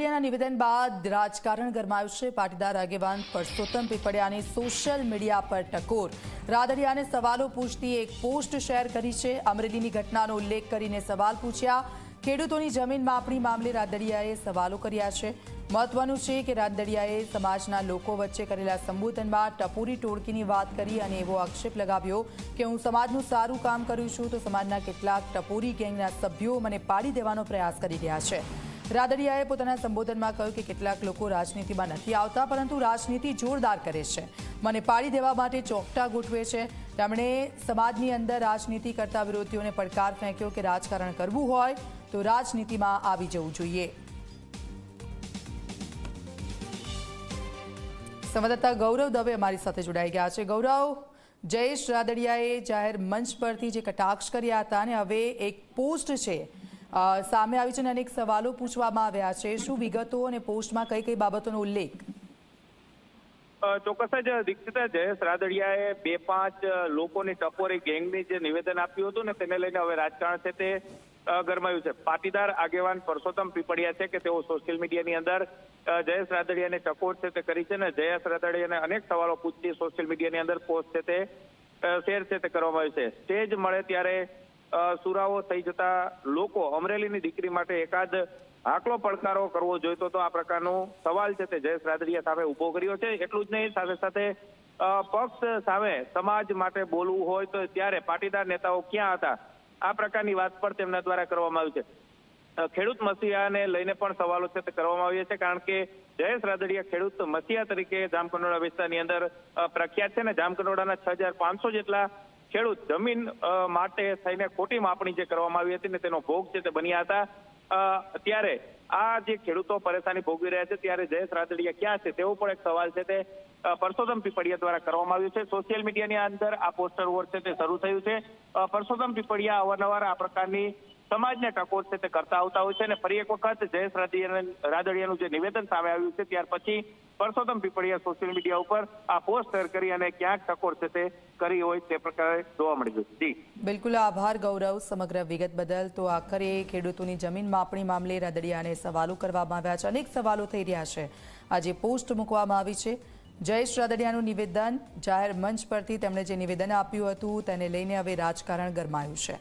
રાદડિયાના નિવેદન બાદ રાજકારણ ગરમાયું છે. પાટીદાર આગેવાન પરસોત્તમ પીપળિયાની સોશિયલ મીડિયા પર ટકોર. રાદડિયાને સવાલો પૂછતી એક પોસ્ટ શેર કરી છે. અમરેલીની ઘટનાનો ઉલ્લેખ કરીને સવાલ પૂછ્યા. ખેડૂતોની જમીન માપણી મામલે રાદડિયાએ સવાલો કર્યા છે. મહત્વનું છે કે રાદડિયાએ સમાજના લોકો વચ્ચે કરેલા સંબોધનમાં ટપોરી ટોળકીની વાત કરી અને એવો આક્ષેપ લગાવ્યો કે હું સમાજનું સારું કામ કરું છું તો સમાજના કેટલાક ટપોરી ગેંગના સભ્યો મને પાડી દેવાનો પ્રયાસ કરી રહ્યા છે. રાદડિયાએ પોતાના સંબોધનમાં કહ્યું કે કેટલાક લોકો રાજનીતિમાં નથી આવતા, પરંતુ રાજનીતિ જોરદાર કરે છે. મને પાડી દેવા માટે ચોકટા ગોઠવે છે. તેમણે સમાજની અંદર રાજનીતિ કરતા વિરોધીઓને પડકાર ફેંક્યો કે રાજકારણ કરવું હોય તો રાજનીતિમાં આવી જવું જોઈએ. સંવાદદાતા ગૌરવ દવે અમારી સાથે જોડાઈ ગયા છે. ગૌરવ, જયેશ રાદડિયાએ જાહેર મંચ પરથી જે કટાક્ષ કર્યા હતા અને હવે એક પોસ્ટ છે. સામે આવી છે અને અનેક સવાલો પૂછવામાં આવ્યા છે. શું વિગતો અને પોસ્ટમાં કઈ કઈ બાબતોનો ઉલ્લેખ? ચોક્કસ જ દીક્ષિતા જયેશ રાદડિયાએ બે પાંચ લોકોની ટપોરી ગેંગની જે નિવેદન આપ્યું હતું ને તેને લઈને હવે રાજકારણ છે તે ગરમાયું છે. પાટીદાર આગેવાન પરસોત્તમ પીપળિયા છે કે તેઓ સોશિયલ મીડિયાની અંદર જયેશ રાદડિયાને ટકોર છે તે કરી છે ને જયેશ રાદડિયાને અનેક સવાલો પૂછતી સોશિયલ મીડિયાની અંદર પોસ્ટ છે તે શેર છે તે કરવામાં આવ્યું છે. સ્ટેજ મળે ત્યારે સુરાવો થઈ જતા લોકો અમરેલીની દીકરી માટે એકાદ આકલો પડકારો કરવો જોઈતો તો આ પ્રકારનો સવાલ છે તે જયેશ રાદડિયા સામે ઊભો કર્યો છે. એટલું જ નહીં, સાથે સાથે પક્ષ સામે સમાજ માટે બોલવું હોય તો ત્યારે પાટીદાર નેતાઓ ક્યાં હતા? આ પ્રકારની વાત પણ તેમના દ્વારા કરવામાં આવી છે. ખેડૂત મસીહાને લઈને પણ સવાલો છે તે કરવામાં આવ્યા છે, કારણ કે જયેશ રાદડિયા ખેડૂત મસીહા તરીકે જામકંડોળા વિસ્તારની અંદર પ્રખ્યાત છે ને, જામકંડોળાના છ જેટલા ખેડૂત જમીન માટે થઈને ખોટી માપણી જે કરવામાં આવી હતી ને તેનો ભોગ છે તે બન્યા હતા અત્યારે ત્યારે આ જે ખેડૂતો પરેશાની ભોગવી રહ્યા છે, ત્યારે જયેશ રાદડિયા ક્યાં છે? તેવો પણ એક સવાલ છે તે પરસોત્તમ પીપળિયા દ્વારા કરવામાં આવ્યું છે. સોશિયલ મીડિયાની અંદર આ પોસ્ટર વોર છે તે શરૂ થયું છે. પરસોત્તમ પીપળિયા અવારનવાર આ પ્રકારની સમાજને ટકોર છે તે કરતા આવતા હોય છે અને ફરી એક વખત જયેશ રાદડિયા રાદડિયાનું જે નિવેદન સામે આવ્યું છે, ત્યાર પછી પરસોત્તમ પીપળિયા સોશિયલ મીડિયા ઉપર આ પોસ્ટ શેર કરી અને ક્યાંક ટકોર છે તે કરી હોય તે પ્રકારે જોવા મળ્યું છે. જી. બિલકુલ, આભાર, ગૌરવ, સમગ્ર વિગત બદલ. તો આખરે ખેડૂતોની જમીન માપણી મામલે રાદડિયાને સવાલો કરવામાં આવ્યા છે. અનેક સવાલો થઈ રહ્યા છે. આજે પોસ્ટ મૂકવામાં આવી છે. જયેશ રાદડિયાનું નિવેદન જાહેર મંચ પરથી તેમણે જે નિવેદન આપ્યું હતું તેને લઈને હવે રાજકારણ ગરમાયું છે.